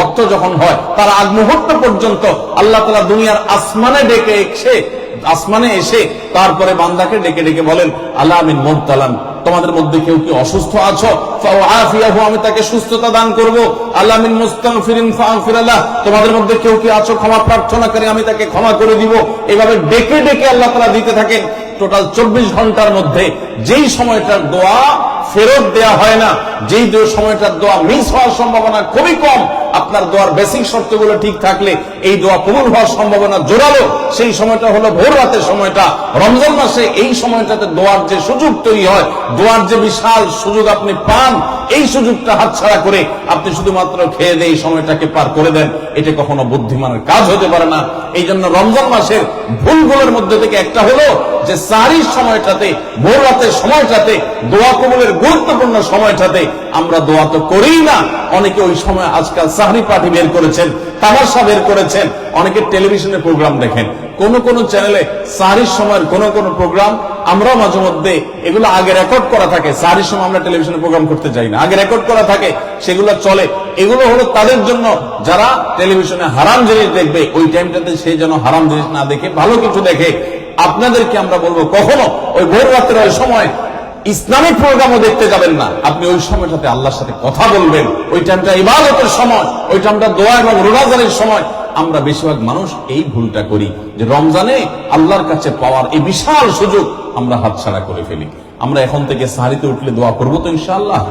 ওক্ত যখন হয়, তার আগ মুহূর্ত পর্যন্ত আল্লাহ তালা দুনিয়ার আসমানে ডেকে এসে, আসমানে এসে তারপরে বান্দাকে ডেকে ডেকে বলেন, আল্লাহ আমিন মোবতালান, তোমাদের মধ্যে কেউ কি অসুস্থ আছো? আমি তাকে সুস্থতা দান করব। তোমাদের মধ্যে কেউ কি আছো? ক্ষমা প্রার্থনা করে আমি তাকে ক্ষমা করে দিব। এভাবে ডেকে ডেকে আল্লাহ তাআলা দিতে থাকেন টোটাল চব্বিশ ঘণ্টার মধ্যে। যেই সময়টার দোয়া ফেরত দেয়া হয় না। যেই সময়টার দোয়া মিস হওয়ার সম্ভাবনা খুবই কম। আপনার দোয়ার বেসিক শর্তগুলো ঠিক থাকলে এই দোয়া কবুল হওয়ার সম্ভাবনা জোরালো। সেই সময়টা হলো ভোর রাতের সময়টা। রমজান মাসে এই সময়টাতে দোয়ার যে সুযোগ তৈরি হয়, দোয়ার যে বিশাল সুযোগ আপনি পান, এই সুযোগটা হাতছাড়া করে আপনি শুধুমাত্র খেয়ে দিয়ে এই সময়টাকে পার করে দেন। এটা কখনো বুদ্ধিমানের কাজ হতে পারে না। এই জন্য রমজান মাসের ভুলগুলোর মধ্যে থেকে একটা হলো যে সারির সময়টাতে, ভোর রাতের সময়টাতে দোয়া কবুলের গুরুত্বপূর্ণ সময়টাতে আমরা দোয়া তো করিই না। অনেকে ওই সময় আজকাল সাহরি পার্টি বের করেছেন, তামাশা বের করেছেন, অনেকে টেলিভিশনে প্রোগ্রাম দেখেন। কোন কোন চ্যানেলে সাহরির সময়ের কোন কোন প্রোগ্রাম আমরাও মাঝে মধ্যে এগুলো আগে রেকর্ড করা থাকে। সাহরির সময় আমরা টেলিভিশনে প্রোগ্রাম করতে যাই না। আগে রেকর্ড করা থাকে, সেগুলো চলে। এগুলো হলো তাদের জন্য। যারা টেলিভিশনে হারাম জিনিস দেখবে, ওই টাইমটাতে সে যেন হারাম জিনিস না দেখে, ভালো কিছু দেখে। আপনাদেরকে আমরা বলব, কখনো ওই ভোর রাতের ওই সময় ইসলামিক প্রোগ্রামও দেখতে যাবেন না। আপনি ওই সময়টাতে আল্লাহর সাথে কথা বলবেন। ওই টাইমটা ইবাদতের সময়, ওই টাইমটা দোয়া এবং রোজাজারের সময়। আমরা বেশিরভাগ মানুষ এই ভুলটা করি যে রমজানে আল্লাহর কাছে পাওয়ার এই বিশাল সুযোগ আমরা হাতছাড়া করে ফেলি। আমরা এখন থেকে সাহারিতে উঠলে দোয়া করব তো ইনশাআল্লাহ।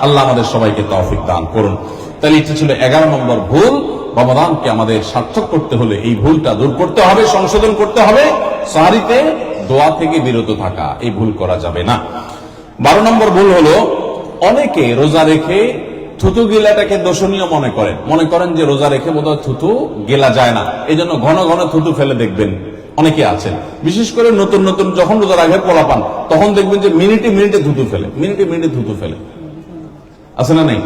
আল্লাহ আমাদের সবাইকে তৌফিক দান করুন। তাহলে এটা ছিল এগারো নম্বর ভুল। রমাদানকে আমাদের সার্থক করতে হলে এই ভুলটা দূর করতে হবে, সংশোধন করতে হবে। সাহারিতে দোয়া থেকে বিরত থাকা, এই ভুল করা যাবে না। বারো নম্বর ভুল হলো, অনেকে রোজা রেখে থুতু গিলাটাকে দোষণীয় মনে করেন। মনে করেন যে রোজা রেখে বোধহয় থুতু গেলা যায় না। এই জন্য ঘন ঘন থুতু ফেলে দেখবেন। অনেকে আছেন। বিশেষ করে নতুন নতুন যখন রোজা রাখে পোলা পান, তখন দেখবেন যে মিনিটে মিনিটে থুতু ফেলে, মিনিটে মিনিটে থুতু ফেলে। আছে না নেই?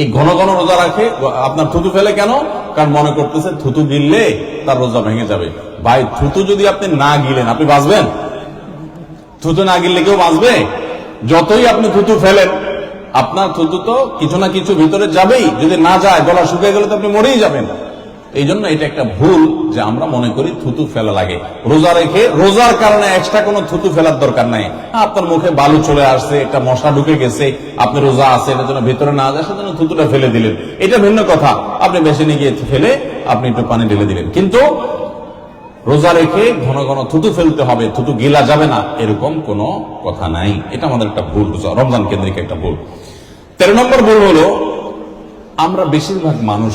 এই ঘন ঘন রোজা রাখে, আপনার থুতু ফেলে কেন? কারণ মনে করতেছে থুতু গিললে তার রোজা ভেঙে যাবে। ভাই, থুতু যদি আপনি না গিলেন, আপনি বাঁচবেন? থুতু না গিললে কেউ বাঁচবে? যতই আপনি থুতু ফেলেন, আপনার থুতু তো কিছু না কিছু ভিতরে যাবেই। যদি না যায়, গলা শুকিয়ে গেলে তো আপনি মরেই যাবেন। এই জন্য এটা একটা ভুল যে আমরা মনে করি থুতু ফেলা লাগে। রোজা রেখে, রোজার কারণে এক্সট্রা কোনো থুতু ফেলার দরকার নাই। আপনার মুখে বালু চলে আসছে, একটা মশা ঢুকে গেছে, আপনি রোজা আছে, এটার জন্য ভেতরে না যায়, সেজন্য থুতুটা ফেলে দিলেন। এটা ভিন্ন কথা। আপনি মেশিনে গিয়ে ফেলে আপনি একটু পানি ঢেলে দিলেন। কিন্তু রোজা রেখে ঘন ঘন থুতু ফেলতে হবে, থুতু গিলা যাবে না, এরকম কোনো কথা নাই। এটা আমাদের একটা ভুল রমজান কেন্দ্রিক একটা ভুল। তেরো নম্বর ভুল হলো, আমরা বেশিরভাগ মানুষ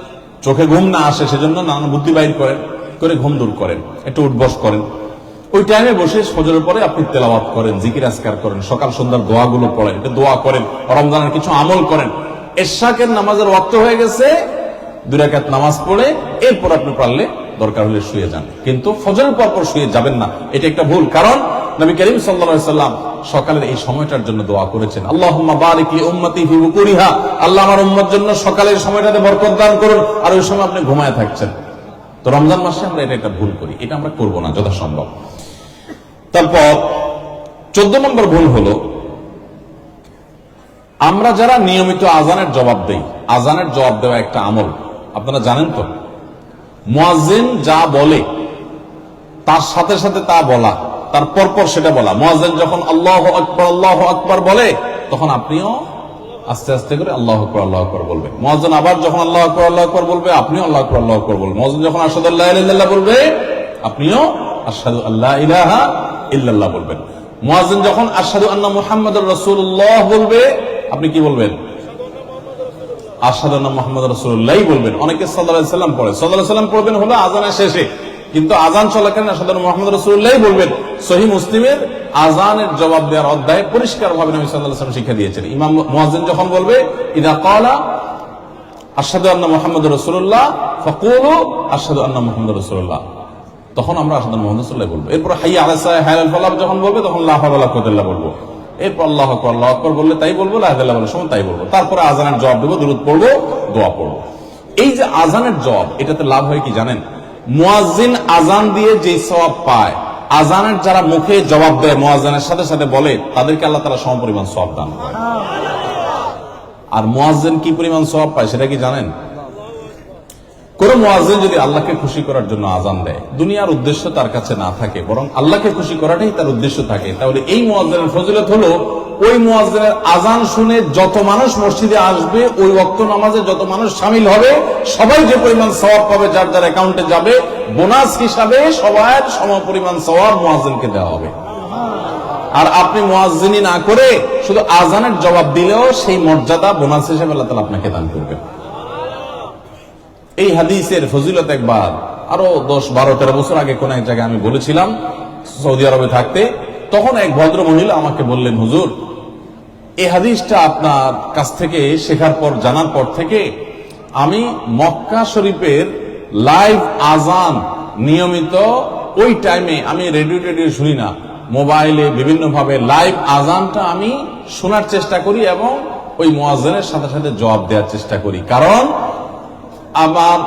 চোখে ঘুম না আসে সেজন্য নানান বুদ্ধি বাইর করেন, করে ঘুম দূর করেন, একটু উঠবস করেন। ওই টাইমে বসে সজরের পরে আপনি তেলাওয়াত করেন, জিকির আসকার করেন, সকাল সন্ধ্যার দোয়াগুলো পড়েন এটা দোয়া করেন, রমজানের কিছু আমল করেন। এরশাকের নামাজের ওয়াক্ত হয়ে গেছে, দুই রাকাত নামাজ পড়ে, এরপর আপনি পারলে দরকার হলে শুয়ে যান। কিন্তু ফজরের পর পর শুয়ে যাবেন না, এটা একটা ভুল। কারণ নবী করিম সাল্লা সাল্লাম সকালের এই সময়টার জন্য দোয়া করেছেন। আল্লাহ বারিক উম্মতি ফি আল্লাহ আমার উম্মত জন্য সকালের সময়টাতে বরকত দান করুন আর ওই সময় আপনি ঘুমায় থাকছেন। তো রমজান মাসে আমরা এটা একটা ভুল করি, এটা আমরা করব না যথাসম্ভব। তারপর চোদ্দ নম্বর ভুল হলো, আমরা যারা নিয়মিত আজানের জবাব দেই, আজানের জবাব দেওয়া একটা আমল, আপনারা জানেন তো? মুয়াজ্জিন যা বলে, তার সাথে সাথে তা বলা তার পরপর সেটা বলা। মুয়াজ্জিন যখন আল্লাহ আকবর আল্লাহ আকবর বলে, তখন আপনিও আস্তে আস্তে করে আল্লাহ আকবর আল্লাহ আকবর বলবেন। মুয়াজ্জিন আবার যখন আল্লাহ আকবর আল্লাহ আকবর বলবে, আপনিও আল্লাহ আকবর আল্লাহ আকবর বলবেন। মুয়াজ্জিন যখন আসাদ আল্লাহ বলবে, আপনিও আসাদু আল্লাহ ইলাহা ইল্লাল্লাহ বলবেন। মুয়াজ্জিন যখন আসাদু আন্না মুহাম্মাদুর রাসূলুল্লাহ বলবে, আপনি কি বলবেন? আসাদানা মোহাম্মদ রসুল্লাহ বলবেন। অনেকে সাল্লাহ সাল্লাম পড়ে। সাল্লাহ সাল্লাম পড়বেন হলো আজানের শেষে। কিন্তু আজান চলাকালীন আসাদান মোহাম্মদ রসুল্লাহ বলবেন সহি মুসলিমের আজানের জবাব দেওয়ার অধ্যায় পরিষ্কার ভাবে নবী সাল্লাহ শিক্ষা দিয়েছেন। ইমাম মুয়াজ্জিন যখন বলবে, ইদা কলা আসাদু আন্না মোহাম্মদ রসুল্লাহ ফকুল আসাদু আন্না মোহাম্মদ রসুল্লাহ তখন আমরা আসাদু মোহাম্মদ রসুল্লাহ বলব। এরপর হাই আলাসা হায়াল ফালাব যখন বলবে, তখন লাহ কোদাল্লাহ বলব। এরপর আল্লাহ আল্লাহ আকবর বললে তাই বলব লাহাদাল্লাহ বলার সময় তাই বলব। তারপরে আজানের জবাব দেবো দূরত পড়ব, দোয়া পড়ব। এই যে আজানের জবাব, এটাতে লাভ হয় কি জানেন? মুয়াজ্জিন আজান দিয়ে যে সবাব পায় আজানের যারা মুখে জবাব দেয় মোয়াজানের সাথে সাথে বলে তাদেরকে আল্লাহ তারা সমপরিমাণ সব দান করে আর মোয়াজিন কি পরিমাণ সবাব পায় সেটা কি জানেন? কোন মুয়াজ্জিন যদি আল্লাহকে খুশি করার জন্য আজান দেয়, দুনিয়ার উদ্দেশ্য তার কাছে না থাকে, বরং আল্লাহকে খুশি করাটাই তার উদ্দেশ্য থাকে, তাহলে এই মুয়াজ্জিনের ফজিলত হলো, ওই মুয়াজ্জিনের আজান শুনে যত মানুষ মসজিদে আসবে, ওই ওয়াক্ত নামাজে যত মানুষ সামিল হবে, সবাই যে পরিমাণ সওয়াব পাবে যার যার অ্যাকাউন্টে যাবে, বোনাস হিসাবে সবার সম পরিমাণ সওয়াব মুয়াজ্জিনকে দেওয়া হবে। আর আপনি মুয়াজ্জিনি না করে শুধু আজানের জবাব দিলেও সেই মর্যাদা বোনাস হিসেবে আল্লাহ তাআলা আপনাকে দান করবেন। এই হাদিসের ফজিলত একবার। আরও দশ বারো তেরো বছর আগে কোন এক জায়গায় আমি বলেছিলাম, সৌদি আরবে থাকতে, তখন এক ভদ্র মহিলা আমাকে বললেন, হুজুর, এই হাদিসটা আপনার কাছ থেকে শেখার পর, জানার পর থেকে আমি মক্কা শরীফের লাইভ আজান নিয়মিত ওই টাইমে আমি রেডিও টেডিও শুনি না। মোবাইলে বিভিন্ন ভাবে লাইভ আজানটা আমি শোনার চেষ্টা করি এবং ওই মোয়াজনের সাথে সাথে জবাব দেওয়ার চেষ্টা করি। কারণ আবার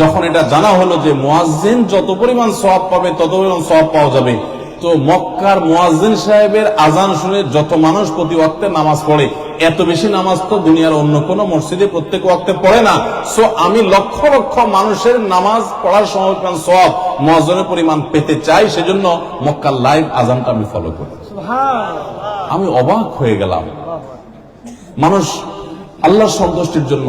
যখন এটা জানা হলো যে মোয়াজ্জিন যত পরিমাণ সওয়াব পাবে তত পরিমাণ সওয়াব পাওয়া যাবে। তো মক্কার মোয়াজ্জিন সাহেবের আজান শুনে যত মানুষ প্রতি ওয়াক্তে নামাজ পড়ে এত বেশি নামাজ তো দুনিয়ার অন্য কোন মসজিদে প্রত্যেক ওয়াক্তে পড়ে না। সো আমি লক্ষ লক্ষ মানুষের নামাজ পড়ার সময় পরিমাণ সওয়াব মোয়াজ্জিনের পরিমাণ পেতে চাই সেজন্য মক্কার লাইভ আজানটা আমি ফলো করি। আমি অবাক হয়ে গেলাম। মানুষ আল্লাহর সন্তুষ্টির জন্য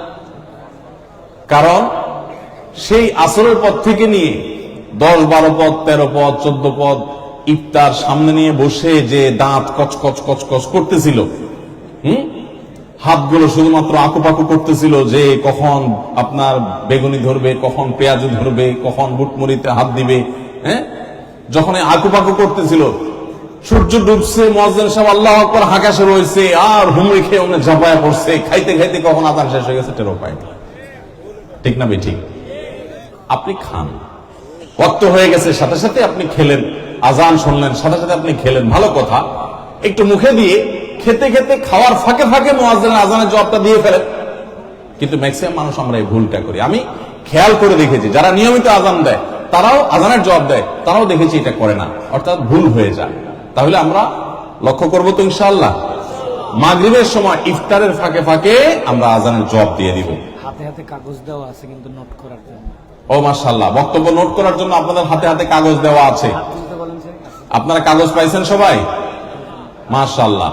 কারণ সেই আসরের পদ থেকে নিয়ে দশ বারো পদ তেরো পদ চোদ্দ পদ ইফতার সামনে নিয়ে বসে যে দাঁত কচকচ কচকচ করতেছিল, হুম? হাতগুলো শুধুমাত্র আকুপাকু করতেছিল যে কখন আপনার বেগুনি ধরবে, কখন পেঁয়াজ ধরবে, কখন বুটমুড়িতে হাত দিবে হ্যাঁ? যখন এই আকুপাকু করতেছিল, সূর্য ডুবছে মহাজন সাহেব আল্লাহ হাঁকাশে রয়েছে, আর হুমড়ি খেয়ে ওনে ঝাঁপায়া পড়ছে, খাইতে খাইতে কখন আদান শেষ হয়ে গেছে টেরো পায়নি ঠিক না ঠিক আপনি খান। রক্ত হয়ে গেছে, সাথে সাথে আপনি খেলেন, আজান শুনলেন, সাথে সাথে আপনি খেলেন। ভালো কথা। একটু মুখে দিয়ে খেতে খেতে খাওয়ার ফাঁকে ফাঁকে মোয়াজ্জেনের আজানের জবাবটা দিয়ে ফেলেন। কিন্তু ম্যাক্সিমাম মানুষ আমরা এই ভুলটা করি। আমি খেয়াল করে দেখেছি, যারা নিয়মিত আজান দেয়, তারাও আজানের জবাব দেয়, তারাও দেখেছি এটা করে না। অর্থাৎ ভুল হয়ে যায়। তাহলে আমরা লক্ষ্য করব তো ইনশাআল্লাহ। মাগরিবের সময় ইফতারের ফাঁকে ফাঁকে আমরা আজানের জবাব দিয়ে দিব। হাতে হাতে কাগজ দেওয়া আছে কিন্তু নোট করার জন্য। ও মাশাল্লাহ বক্তব্য নোট করার জন্য আপনাদের হাতে হাতে কাগজ দেওয়া আছে। আপনারা কাগজ পাইছেন সবাই? মাশাল্লাহ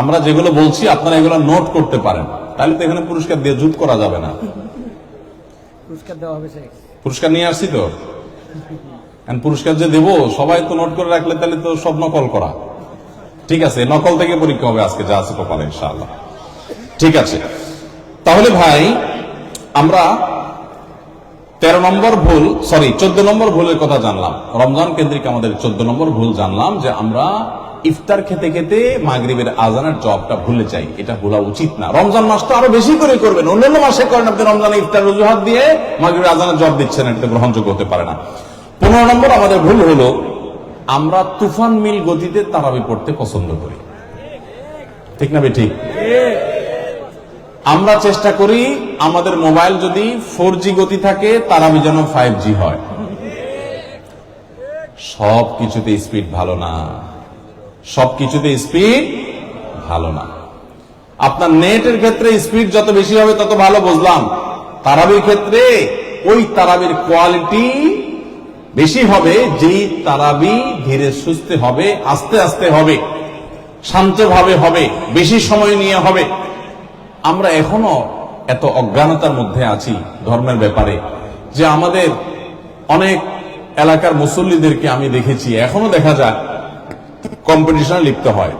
আমরা যেগুলো বলছি আপনারা এগুলো নোট করতে পারেন। তাহলে তো এখানে পুরস্কার দিয়ে জুট করা যাবে না। পুরস্কার দেওয়া হবে স্যার পুরস্কার নিয়ে আসছি তো? পুরস্কার যে দেবো সবাই তো নোট করে রাখলে তাহলে তো সব নকল করা। ঠিক আছে নকল থেকে পরীক্ষা হবে আজকে যা আছে কপালে ইনশাআল্লাহ। ঠিক আছে। তাহলে ভাই, আমরা তেরো নম্বর ভুল সরি চোদ্দ নম্বর ভুলের কথা জানলাম। রমজান কেন্দ্রিক আমাদের চোদ্দ নম্বর ভুল জানলাম যে আমরা ইফতার খেতে খেতে মাগরিবের আজানের জবটা ভুলে যাই। এটা ভুলা উচিত না। রমজান মাস তো আরও বেশি করে করবেন। অন্যান্য মাসে করেন আপনি রমজানে ইফতার অজুহাত দিয়ে মাগরিবের আজানের জব দিচ্ছেন, এটা গ্রহণযোগ্য হতে পারে না। পনেরো নম্বর আমাদের ভুল হলো, আমরা তুফান মিল গতিতে তারাবি পড়তে পছন্দ করি। ঠিক না বে ঠিক। আমরা চেষ্টা করি আমাদের মোবাইল যদি ফোর গতি থাকে তারাবি যেন ফাইভ হয়। সব কিছুতে স্পিড ভালো না। সব কিছুতে স্পিড ভালো না। আপনার নেটের ক্ষেত্রে স্পিড যত বেশি হবে, তত ভালো বুঝলাম। তারাবির ক্ষেত্রে ওই তারাবির কোয়ালিটি বেশি হবে, যেই তারাবি ধীরে সুস্থে হবে, আস্তে আস্তে হবে, শান্তভাবে হবে, বেশি সময় নিয়ে হবে। আমরা এখনও এত অজ্ঞানতার মধ্যে আছি ধর্মের ব্যাপারে যে আমাদের অনেক এলাকার মুসল্লিদেরকে আমি দেখেছি। এখনও দেখা যায় কম্পিটিশনে লিপ্ত হয়।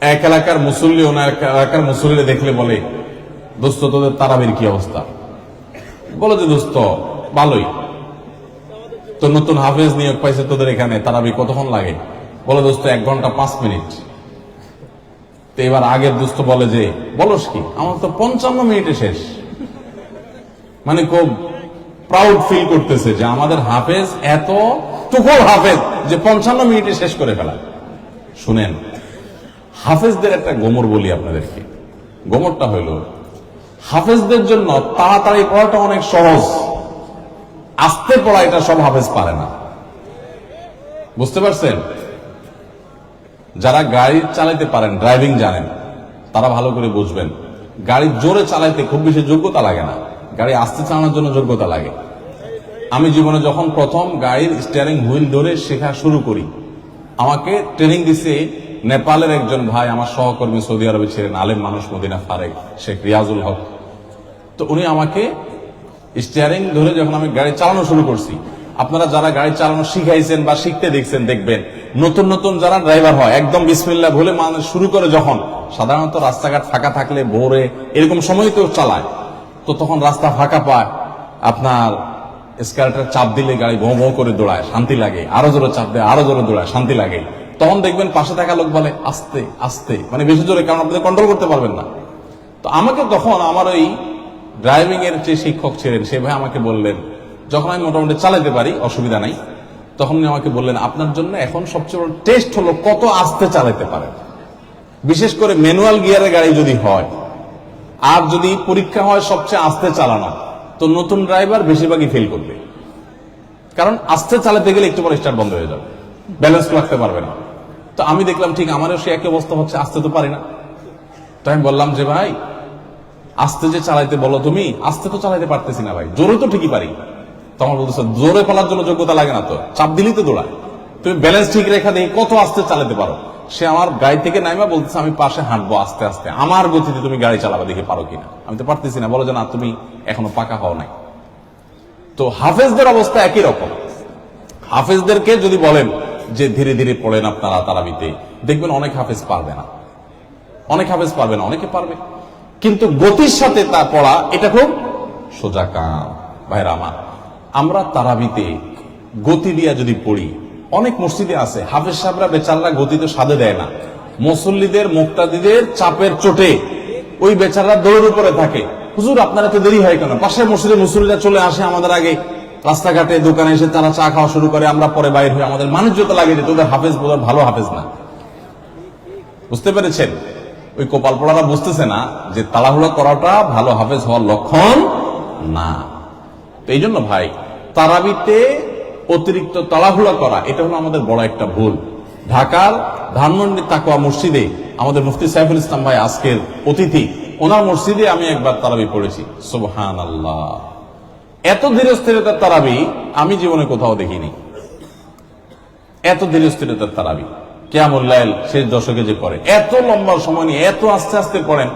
এক এলাকার মুসল্লি ওনার এলাকার মুসল্লিরা দেখলে বলে, দোস্ত, তোদের তারাবির কি অবস্থা? বলো যে, দোস্ত, ভালোই। তো নতুন হাফেজ নিয়োগ পাইছে তোদের এখানে, তারাবি কতক্ষণ লাগে? বলে, দোস্ত, এক ঘণ্টা পাঁচ মিনিট। তো এবার আগের দোস্ত বলে যে, বলস কি? আমার তো পঞ্চান্ন মিনিটে শেষ। মানে খুব প্রাউড ফিল করতেছে যে আমাদের হাফেজ এত টুকুর হাফেজ যে পঞ্চান্ন মিনিটে শেষ করে ফেলা। শুনেন, হাফেজদের একটা গোমর বলি আপনাদেরকে। গোমরটা হইল, হাফেজদের জন্য তাড়াতাড়ি পড়াটা অনেক সহজ। আস্তে পড়া এটা সব হাফেজ পারে না। বুঝতে পারছেন? যারা গাড়ি চালাইতে পারেন ড্রাইভিং জানেন, তারা ভালো করে বুঝবেন। গাড়ি জোরে চালাইতে খুব বেশি যোগ্যতা লাগে না। গাড়ি আস্তে চালানোর জন্য যোগ্যতা লাগে। আমি জীবনে যখন প্রথম গাড়ির স্টিয়ারিং হুইল ধরে শেখা শুরু করি, আমাকে ট্রেনিং দিছে নেপালের একজন ভাই, আমার সহকর্মী সৌদি আরবে ছিলেন, আলেম মানুষ, মদিনা ফারেক, শেখ রিয়াজুল হক। তো উনি আমাকে স্টিয়ারিং ধরে যখন আমি গাড়ি চালানো শুরু করছি আপনারা যারা গাড়ি চালানো শিখাইছেন বা শিখতে দেখছেন, দেখবেন। নতুন নতুন যারা ড্রাইভার হয়, একদম বিসমিল্লা ভুলে মানুষ শুরু করে যখন, সাধারণত রাস্তাঘাট ফাঁকা থাকলে ভোরে এরকম সময় তো চালায়। তো তখন রাস্তা ফাঁকা পায়, আপনার স্কার্টার চাপ দিলে গাড়ি ভোঁ ভোঁ করে দৌড়ায়, শান্তি লাগে। আরও জোরে চাপ দেয়, আরও জোরে দৌড়ায়, শান্তি লাগে। তখন দেখবেন পাশে থাকা লোক বলে, আস্তে আস্তে। মানে বেশি জোরে, কারণ আপনি কন্ট্রোল করতে পারবেন না। তো আমাকে তখন আমার ওই ড্রাইভিং এর যে শিক্ষক ছিলেন, সে ভাই আমাকে বললেন যখন আমি মোটামুটি চালাতে পারি, অসুবিধা নাই। তখন উনি আমাকে বললেন, আপনার জন্য এখন সবচেয়ে বড় টেস্ট হলো কত আস্তে চালাতে পারেন। বিশেষ করে ম্যানুয়াল গিয়ারের গাড়ি যদি হয়, আর যদি পরীক্ষা হয় সবচেয়ে আস্তে চালানো, তো নতুন ড্রাইভার বেশিরভাগই ফেল করবে। কারণ আস্তে চালাতে গেলে একটু পরে স্টার্ট বন্ধ হয়ে যাবে। ব্যালেন্স রাখতে পারবে না। তো আমি দেখলাম, ঠিক আমারও সে একই অবস্থা হচ্ছে, আস্তে তো পারি না। তো আমি বললাম যে, ভাই, আস্তে যে চালাইতে বলো তুমি, আস্তে তো চালাইতে পারতেছি না ভাই। জোরে তো ঠিকই পারি। তখন বলতেছে, জোরে পালার জন্য যোগ্যতা লাগে না তো। চাপ দিলেই তো দৌড়ায়। তুমি ব্যালেন্স ঠিক রেখা দেখে কত আস্তে চালাতে পারো? সে আমার গাড়ি থেকে নাইমা বলতেছে, আমি পাশে হাঁটবো আস্তে আস্তে। আমার গতিতে তুমি গাড়ি চালাবা, দেখে পারো কিনা। আমি তো পারতেছি না। বলো যে, না, তুমি এখনও পাকা হও নাই। তো হাফেজদের অবস্থা একই রকম। হাফেজদেরকে যদি বলেন যে, ধীরে ধীরে পড়েন আপনারা তারাবিতে, দেখবেন অনেক হাফেজ পারবে না। অনেক হাফেজ পারবে না, অনেকে পারবে। কিন্তু গতির সাথে তা পড়া, এটা খুব সোজা কাম। ভাইরা আমার আমরা তারাবিতে গতি দিয়া যদি পড়ি, অনেক মসজিদে আছে, হাফেজ সাহেবরা বেচাররা গতিতে সাধে দেয় না। মুসল্লিদের, মুক্তাদিদের চাপের চোটে ওই বেচাররা দৌড়ের উপরে থাকে। হুজুর, আপনার এত দেরি হয় কেন? পাশের মসজিদে মুসল্লিরা চলে আসে আমাদের আগে। রাস্তাঘাটে, দোকানে এসে তারা চা খাওয়া শুরু করে, আমরা পরে বাইর হয়ে আমাদের মানুষজতা লাগে যে তোদের হাফেজ বোধহয় ভালো হাফেজ না। বুঝতে পেরেছেন? ওই কপাল পড়ারা বুঝতেছে না যে তাড়াহুড়া করাটা ভালো হাফেজ হওয়ার লক্ষণ না। তো এই জন্য ভাই, তারাবিতে অতিরিক্ত তাড়াহুড়া করা, এটা হলো আমাদের বড় একটা ভুল। ঢাকার ধানমন্ডি তাকুয়া মসজিদে আমাদের মুফতি সাইফুল ইসলাম ভাই আজকের অতিথি, ওনার মসজিদে আমি একবার তারাবি পড়েছি। সুবহান আল্লাহ এত ধীরস্থিরতার তারাবি আমি জীবনে কোথাও দেখিনি। এত ধীরস্থিরতার তারাবি। কেমন কেয়ামুল্লাইল শেষ দশকে যে পড়ে, এত লম্বা সময় নিয়ে এত আস্তে আস্তে পড়েন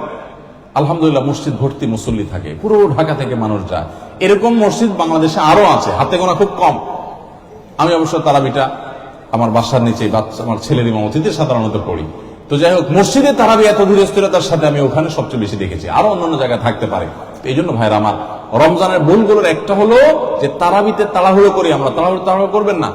আলহামদুলিল্লাহ মসজিদ ভর্তি মুসল্লি থাকে, পুরো ঢাকা থেকে মানুষ যায়। এরকম মসজিদ বাংলাদেশে আরও আছে, হাতে গোনা খুব কম। আমি অবশ্য তারাবিটা আমার বাসার নিচে বাচ্চা আমার ছেলের ইমামতিতে সাধারণত পড়ি। তো যাই হোক, মসজিদে তারাবি এত ধীরস্থিরতার সাথে আমি ওখানে সবচেয়ে বেশি দেখেছি। আরও অন্যান্য জায়গায় থাকতে পারে। এই জন্য ভাইরা আমার রমজানের ভুলগুলোর একটা হলো যে তারাবিতে তাড়াহুড়ো করি আমরা। তাড়াহুড়ো তাড়াহুড়ো করবেন না।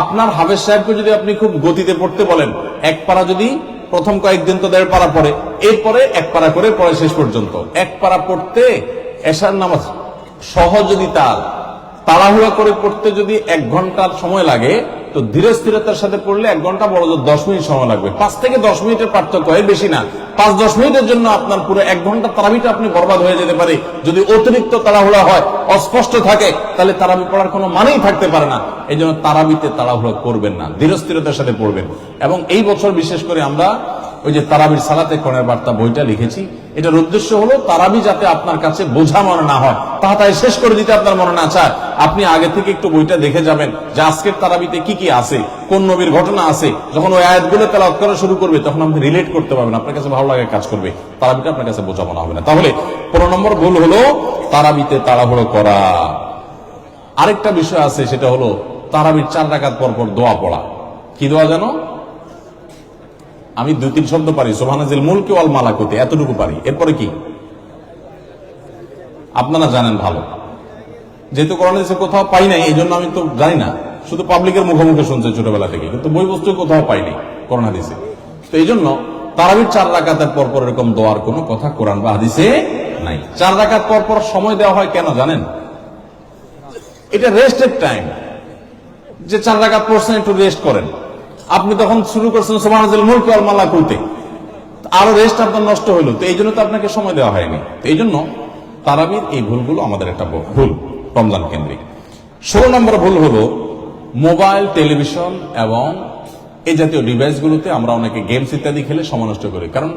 আপনার হাফেজ সাহেবকে যদি আপনি খুব গতিতে পড়তে বলেন, এক পারা যদি প্রথম কয়েকদিন তো দেড় পারা পড়ে। এরপরে এক পারা করে পরে শেষ পর্যন্ত। এক পারা পড়তে এসার নামাজ সহ যদি তার তাড়াহুড়া করে পড়তে যদি এক ঘণ্টার সময় লাগে, তো ধীরে স্থিরতার সাথে পড়লে এক ঘণ্টা বড় জোর দশ মিনিট সময় লাগবে। পাঁচ থেকে দশ মিনিটের পার্থক্য এর বেশি না। পাঁচ দশ মিনিটের জন্য আপনার পুরো এক ঘণ্টা তারাবিটা আপনি বরবাদ হয়ে যেতে পারে। যদি অতিরিক্ত তাড়াহুড়া হয়, অস্পষ্ট থাকে, তাহলে তারাবি পড়ার কোনো মানেই থাকতে পারে না। এই জন্য তারাবিতে তাড়াহুড়া করবেন না ধীরস্থিরতার সাথে পড়বেন। এবং এই বছর বিশেষ করে আমরা ওই যে তারাবির সালাতে কোরআনের বার্তা বইটা লিখেছি, এটার উদ্দেশ্য হলো তারাবি যাতে আপনার কাছে বোঝা মনে না হয়। তাড়াতাড়ি শেষ করে দিতে আপনার মনে না চায়। আপনি আগে থেকে একটু বইটা দেখে যাবেন যে আজকের তারাবিতে কি কি আছে, কোন নবীর ঘটনা আছে। যখন ওই আয়াতগুলো তেলাওয়াত করা শুরু করবে, তখন আপনি রিলেট করতে পারবেন, আপনার কাছে ভালো লাগে কাজ করবে। তারাবিটা আপনার কাছে বোঝা মনে হবে না। তাহলে পনেরো নম্বর ভুল হলো তারাবিতে তাড়াহুড়ো করা। আরেকটা বিষয় আছে, সেটা হলো তারাবির চার রাকাত পর পর দোয়া পড়া। কি দোয়া জানো? আমি দুই তিন শব্দ পারি সোহানাজিল মুলকে ওয়াল মালাকুতে, এতটুকু পারি। এরপরে কি? আপনারা জানেন ভালো। যেহেতু করোনা দেশে কোথাও পাই নাই এই জন্য আমি তো জানি না। শুধু পাবলিকের মুখোমুখি শুনছে ছোটবেলা থেকে, কিন্তু বই বস্তু কোথাও পাইনি করোনা দেশে তো এই জন্য তারাবির চার রাকাতের পর পর এরকম দোয়ার কোনো কথা কোরআন বা হাদিসে নাই। চার রাকাত পর পর সময় দেওয়া হয় কেন জানেন? এটা রেস্টের টাইম যে চার রাকাত পড়ছেন একটু রেস্ট করেন। আপনি তখন শুরু করছেন সোমানাজিল মুলক আল করতে আরও রেস্ট আপনার নষ্ট হইল। তো এই জন্য তো আপনাকে সময় দেওয়া হয়নি। তো এই জন্য তারাবির এই ভুলগুলো আমাদের একটা ভুল, রমজান কেন্দ্রিক। ষোলো নম্বর ভুল হলো মোবাইল, টেলিভিশন এবং এই জাতীয় ডিভাইসগুলোতে আমরা অনেকে গেমস ইত্যাদি খেলে সময় নষ্ট করি। কারণ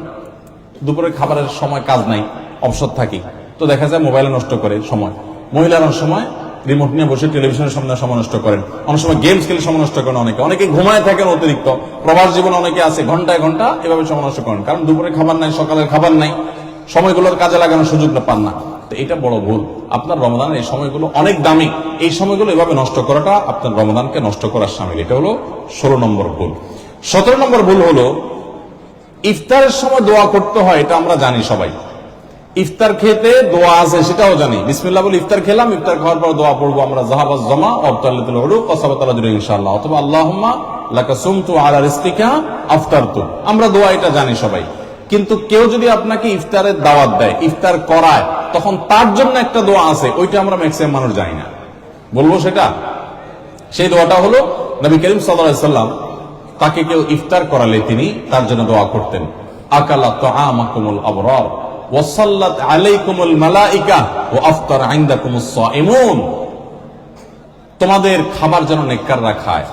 দুপুরে খাবারের সময় কাজ নাই, অবসর থাকি। তো দেখা যায় মোবাইলে নষ্ট করে সময়। মহিলারা সময় রিমোট নিয়ে বসে টেলিভিশনের সামনে সময় নষ্ট করেন। অনেক সময় গেমস খেলে সময় নষ্ট করেন অনেকে। অনেকে ঘুমায় থাকেন অতিরিক্ত। প্রবাস জীবনে অনেকে আছে, ঘন্টায় ঘণ্টা এভাবে সময় নষ্ট করেন। কারণ দুপুরে খাবার নাই, সকালের খাবার নাই। সময়গুলোর কাজে লাগানোর সুযোগটা পান না। তো এটা বড় ভুল। আপনার রমদানের এই সময়গুলো অনেক দামি। এই সময়গুলো এভাবে নষ্ট করাটা আপনার রমদানকে নষ্ট করার সামিল। এটা হলো ষোলো নম্বর ভুল। সতেরো নম্বর ভুল হলো, ইফতারের সময় দোয়া করতে হয়, এটা আমরা জানি সবাই। ইফতার খেতে দোয়া আছে, সেটাও জানি। বিসমিল্লাহ বলে ইফতার খেলাম, ইফতার খাওয়ার পর দোয়া পড়ব আমরা জাহাবাজ জমা জুড়ে ইনশাআল্লাহ। অথবা আল্লাহুম্মা আমরা দোয়া এটা জানি সবাই। কিন্তু কেউ যদি আপনাকে ইফতারের দাওয়াত দেয়, ইফতার করায়, তখন তার জন্য একটা দোয়া আছে, ওইটা আমরা ম্যাক্সিমাম মানুষ জানি না। বলব সেটা? সেই দোয়াটা হলো নবী করিম সাল্লাম তাকে কেউ ইফতার করালে তিনি তার জন্য দোয়া করতেন। আকালা তাআমাকুমুল আবরার। তোমাদের খাবার যেন নেককাররা খায়।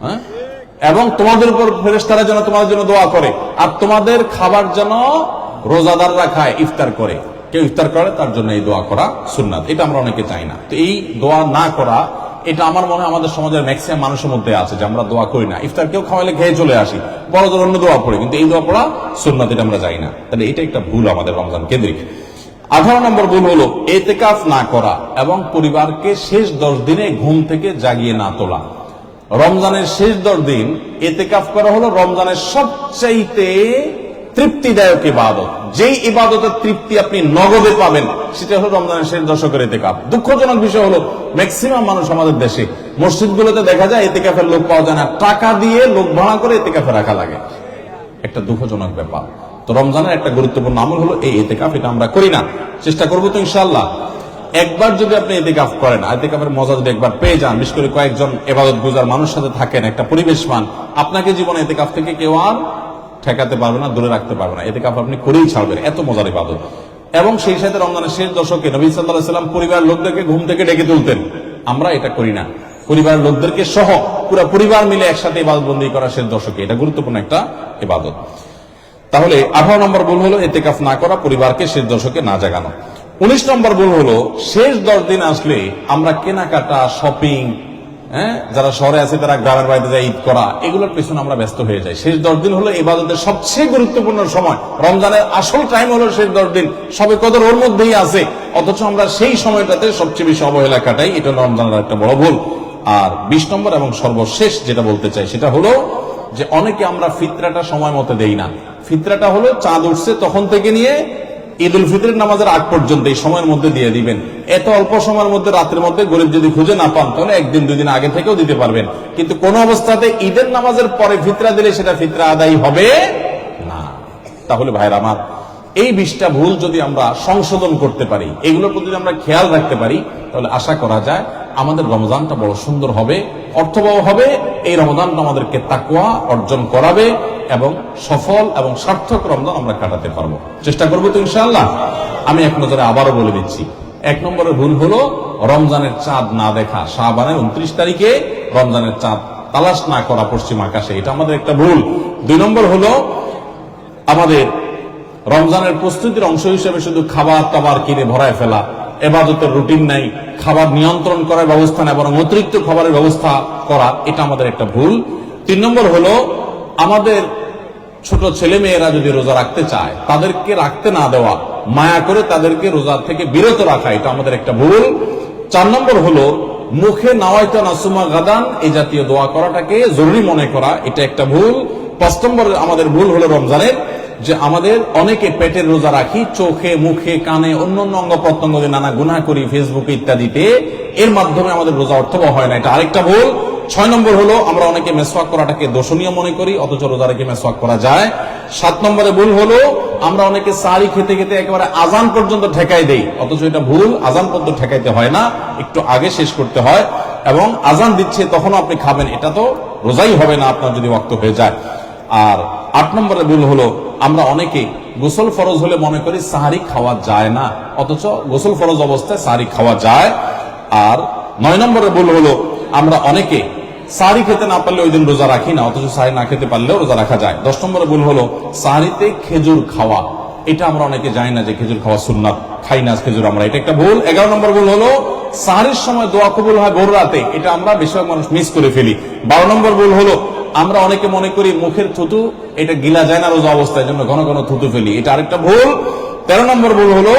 হ্যাঁ? এবং তোমাদের উপর ফেরেশতারা যেন তোমাদের জন্য দোয়া করে। আর তোমাদের খাবার যেন রোজাদাররা খায়, ইফতার করে। কেউ ইফতার করে, তার জন্য এই দোয়া করা সুন্নাত। এটা আমরা অনেকে চাই না। তো এই দোয়া না করা এটা আমার মনে হয় আমাদের সমাজের ম্যাক্সিমাম মানুষের মধ্যে আছে, যে আমরা দোয়া করি না। ইফতার কেউ খাওয়াইলে খেয়ে চলে আসি। বড় ধর অন্য দোয়া পড়ে, কিন্তু এই দোয়া পড়া সুন্নাত, এটা আমরা যাই না। তাহলে এটা একটা ভুল আমাদের রমজান কেন্দ্রিক। আঠারো নম্বর ভুল হলো এতেকাফ না করা এবং পরিবারকে শেষ দশ দিনে ঘুম থেকে জাগিয়ে না তোলা। রমজানের শেষ দশ দিন এতে এতেকাফ করা হলো রমজানের সবচাইতে তৃপ্তিদায়ক ইবাদত। যেই ইবাদতের তৃপ্তি আপনি নগদে পাবেন, সেটা হলো রমজানের শেষ দশকের এতেকাফ দুঃখজনক বিষয় হলো ম্যাক্সিমাম মানুষ আমাদের দেশে, মসজিদগুলোতে দেখা যায় এতেকাফের লোক পাওয়া যায় না। টাকা দিয়ে লোক ভাড়া করে এতেকাফে রাখা লাগে। একটা দুঃখজনক ব্যাপার। তো রমজানের একটা গুরুত্বপূর্ণ আমল হলো এই এতেকাফ এটা আমরা করি না। চেষ্টা করব তো ইনশাল্লাহ একবার যদি আপনি এতেকাফ করেন এতেকাফের মজা যদি একবার পেয়ে যান, বিশেষ করে কয়েকজন এবাদত গুজার মানুষ সাথে থাকেন, একটা পরিবেশ পান আপনাকে জীবনে এতেকাফ থেকে কেউ আর ঠেকাতে পারবে না, দূরে রাখতে পারবে না। এতেকাফ আপনি করেই ছাড়বেন। এত মজার ইবাদত। এবং সেই সাথে রমজানের শেষ দশকে নবী সাল্লাহ সাল্লাম পরিবারের লোকদেরকে ঘুম থেকে ডেকে তুলতেন। আমরা এটা করি না। পরিবারের লোকদেরকে সহ পুরো পরিবার মিলে একসাথে ইবাদত বন্দী করা শেষ দশকে। এটা গুরুত্বপূর্ণ একটা ইবাদত। তাহলে আঠারো নম্বর ভুল হলো এতে এতেকাফ না করা, পরিবারকে শেষ দশকে না জাগানো। উনিশ নম্বর ভুল হলো, শেষ দশ দিন আসলে আমরা কেনাকাটা শপিং হ্যাঁ? যারা শহরে আছে, তারা গ্রামের বাড়িতে যায়, ঈদ করা, এগুলোর পেছনে আমরা ব্যস্ত হয়ে যাই। শেষ দশ দিন হলো ইবাদতের সবচেয়ে গুরুত্বপূর্ণ সময়। রমজানের আসল টাইম হলো শেষ দশ দিন। সবে কদর ওর মধ্যেই আছে। অথচ আমরা সেই সময়টাতে সবচেয়ে বেশি অবহেলা কাটাই। এটা রমজানের একটা বড় ভুল। আর বিশ নম্বর এবং সর্বশেষ যেটা বলতে চাই, সেটা হলো যে অনেকে আমরা ফিতরাটা সময় মতো দেই না। ফিতরাটা হলো চাঁদ উঠছে তখন থেকে নিয়ে ঈদ উল ফিতরের নামাজের আগ পর্যন্ত এই সময়ের মধ্যে দিয়ে দিবেন। এত অল্প সময়ের মধ্যে, রাতের মধ্যে গরিব যদি খুঁজে না পান, তাহলে একদিন দুই দিন আগে থেকেও দিতে পারবেন। কিন্তু কোন অবস্থাতে ঈদের নামাজের পরে ফিতরা দিলে সেটা ফিতরা আদায় হবে না। তাহলে ভাইরা আমার, এই বিষটা ভুল যদি আমরা সংশোধন করতে পারি, এগুলোর প্রতি আমরা খেয়াল রাখতে পারি, তাহলে আশা করা যায় আমাদের রমজানটা বড় সুন্দর হবে, অর্থবহ হবে, এই রমজানটা আমাদেরকে তাকুয়া অর্জন করাবে এবং সফল এবং সার্থক রমজান আমরা কাটাতে পারব। চেষ্টা করব তো ইনশাআল্লাহ? আমি এক নজরে আবারও বলে দিচ্ছি, এক নম্বরের ভুল হলো রমজানের চাঁদ না দেখা। শাহবানের উনত্রিশ তারিখে রমজানের চাঁদ তালাশ না করা পশ্চিম আকাশে, এটা আমাদের একটা ভুল। দুই নম্বর হলো আমাদের রমজানের প্রস্তুতির অংশ হিসেবে শুধু খাবার টাবার কিনে ভরায় ফেলা, এবাদতের রুটিন নাই খাবার নিয়ন্ত্রণ করার ব্যবস্থা নেই বরং অতিরিক্ত খাবারের ব্যবস্থা করা, এটা আমাদের একটা ভুল। তিন নম্বর হলো, আমাদের ছোট ছেলে মেয়েরা যদি রোজা রাখতে চায়, তাদেরকে রাখতে না দেওয়া, মায়া করে তাদেরকে রোজা থেকে বিরত রাখা, এটা আমাদের একটা ভুল। চার নম্বর হলো, মুখে নাওয়াইতা নাসুমা গাদান এই জাতীয় দোয়া করাটাকে জরুরি মনে করা, এটা একটা ভুল। পাঁচ নম্বর আমাদের ভুল হলো রমজানের যে আমাদের অনেকে পেটের রোজা রাখি, চোখে, মুখে, কানে অন্য অন্য অঙ্গ প্রত্যঙ্গ নানা গুণা করি ফেসবুকে ইত্যাদিতে। এর মাধ্যমে আমাদের রোজা অর্থবহ হয় না। এটা আরেকটা ভুল। ছয় নম্বর হলো, আমরা অনেকে মেসওয়াক করাটাকে দোষণীয় মনে করি, অথচ রোজা রেখে মেসওয়াক করা যায়। সাত নম্বরে ভুল হলো, আমরা অনেকে সারি খেতে খেতে একেবারে আজান পর্যন্ত ঠেকাই দেই, অথচ এটা ভুল। আজান পর্যন্ত ঠেকাইতে হয় না, একটু আগে শেষ করতে হয়। এবং আজান দিচ্ছে, তখনও আপনি খাবেন, এটা তো রোজাই হবে না আপনার যদি ওয়াক্ত হয়ে যায়। আর আট নম্বরে ভুল হলো আমরা অনেকে গোসল ফরজ হলে মনে করি সাহারি খাওয়া যায় না। অথচ গোসল ফরজ অবস্থায় সাহারি খাওয়া যায়। আর নয় নম্বরে ভুল হলো, আমরা অনেকে সাহারি খেতে না পারলে ওই দিন রোজা রাখি না, অথচ সাহারি না খেতে পারলেও রোজা রাখা যায়। দশ নম্বরে ভুল হলো, সাহারিতে খেজুর খাওয়া। এটা আমরা অনেকে জানি না যে খেজুর খাওয়া সুন্নাত, খাই না খেজুর আমরা। এটা একটা ভুল। এগারো নম্বর ভুল হলো, সাহারির সময় দোয়া কবুল হয় ভোর রাতে। এটা আমরা বেশিরভাগ মানুষ মিস করে ফেলি। বারো নম্বর ভুল হলো আমরা অনেকে মনে করি মুখের থুতু, এটা গিলা যায় না রোজা অবস্থায়, জন্য ঘন ঘন থুতু ফেলি। এটা আরেকটা ভুল। তেরো নম্বর ভুল হলো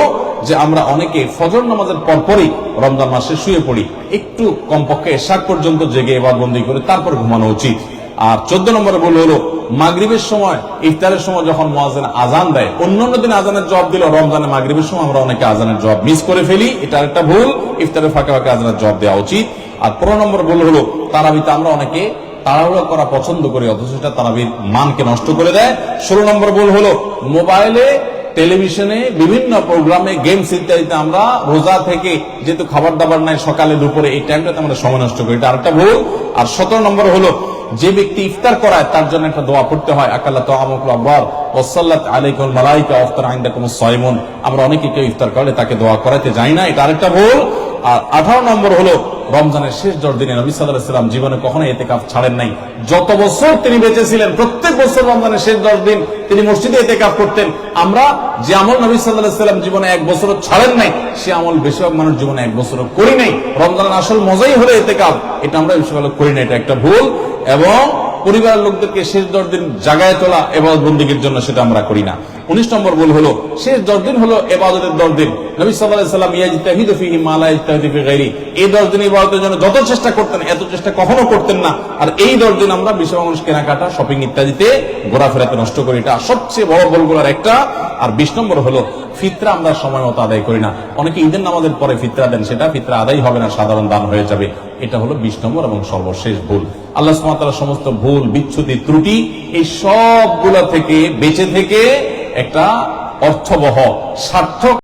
যে আমরা অনেকে ফজর নামাজের পরপরই রমজান মাসে শুয়ে পড়ি। একটু কমপক্ষে এশাক পর্যন্ত জেগে এবার বন্দি করে তারপর ঘুমানো উচিত। আর চোদ্দ নম্বরে ভুল হলো মাগরিবের সময়, ইফতারের সময় যখন মোয়াজেন আজান দেয়, অন্যান্য দিন আজানের জবাব দিল রমজানে মাগরিবের সময় আমরা অনেকে আজানের জবাব মিস করে ফেলি। এটা একটা ভুল, ইফতারের ফাঁকে ফাঁকে আজানের জবাব দেওয়া উচিত। আর পনেরো নম্বর ভুল হলো তারাবিতে আমরা অনেকে তাড়াহুড়ো করা পছন্দ করি, অথচ সেটা তারাবির মানকে নষ্ট করে দেয়। ষোলো নম্বর ভুল হলো, মোবাইলে, টেলিভিশনে, বিভিন্ন প্রোগ্রামে, গেমস ইত্যাদিতে আমরা রোজা থেকে যেহেতু খাবার দাবার নাই, সকালে, দুপুরে, এই টাইমটাতে আমরা সময় নষ্ট করি। এটা আরেকটা ভুল। আর সতেরো নম্বর হলো, যে ব্যক্তি ইফতার করায়, তার জন্য একটা দোয়া পড়তে হয়। আকাল্লা তো আমকুল আলাইকুল মালাইকা অফতার আইন্দাকুম সাইমুন আমরা অনেকে কেউ ইফতার করলে তাকে দোয়া করাতে যাই না। এটা আরেকটা ভুল। আর আঠারো নম্বর হলো রমজানের শেষ দশ দিনে নবী সাল্লাহ সাল্লাম জীবনে কখনো এতে কাপ ছাড়েন নাই। যত বছর তিনি বেঁচে ছিলেন প্রত্যেক বছর রমজানের শেষ দশ দিন তিনি মসজিদে এতে কাপ করতেন। আমরা যে আমল নবী সাল্লাহ সাল্লাম জীবনে এক বছর ছাড়েন নাই, সে আমল বেশিরভাগ মানুষ জীবনে এক বছর করি নাই। রমজানের আসল মজাই হলো এতে কাপ এটা আমরা বেশিরভাগ করি না এটা একটা ভুল। এবং পরিবারের লোকদেরকে শেষ দশ দিন জাগায় তোলা এবং বন্দীগীর জন্য সেটা আমরা করি না। উনিশ নম্বর ভুল হলো, শেষ দশ দিন হলো এবাদতের দশ দিন। নবী সাল্লাম এই দশ দিন ইবাদতের জন্য যত চেষ্টা করতেন, এত চেষ্টা কখনো করতেন না। আর এই দশ দিন আমরা বিশ্ব মানুষ কেনাকাটা শপিং ইত্যাদিতে ঘোরাফেরাতে নষ্ট করি এটা সবচেয়ে বড় ভুলগুলোর একটা। আর বিশ নম্বর হলো, ফিতরা আমরা সময় মতো আদায় করি না। অনেকে ঈদের নামাজের পরে ফিতরা দেন, সেটা ফিতরা আদায় হবে না, সাধারণ দান হয়ে যাবে। এটা হলো বিশ নম্বর এবং সর্বশেষ ভুল। আল্লাহ সুমাতার সমস্ত ভুল বিচ্ছুতি ত্রুটি, এই সবগুলো থেকে, বেঁচে থেকে একটা অর্থবহ সার্থক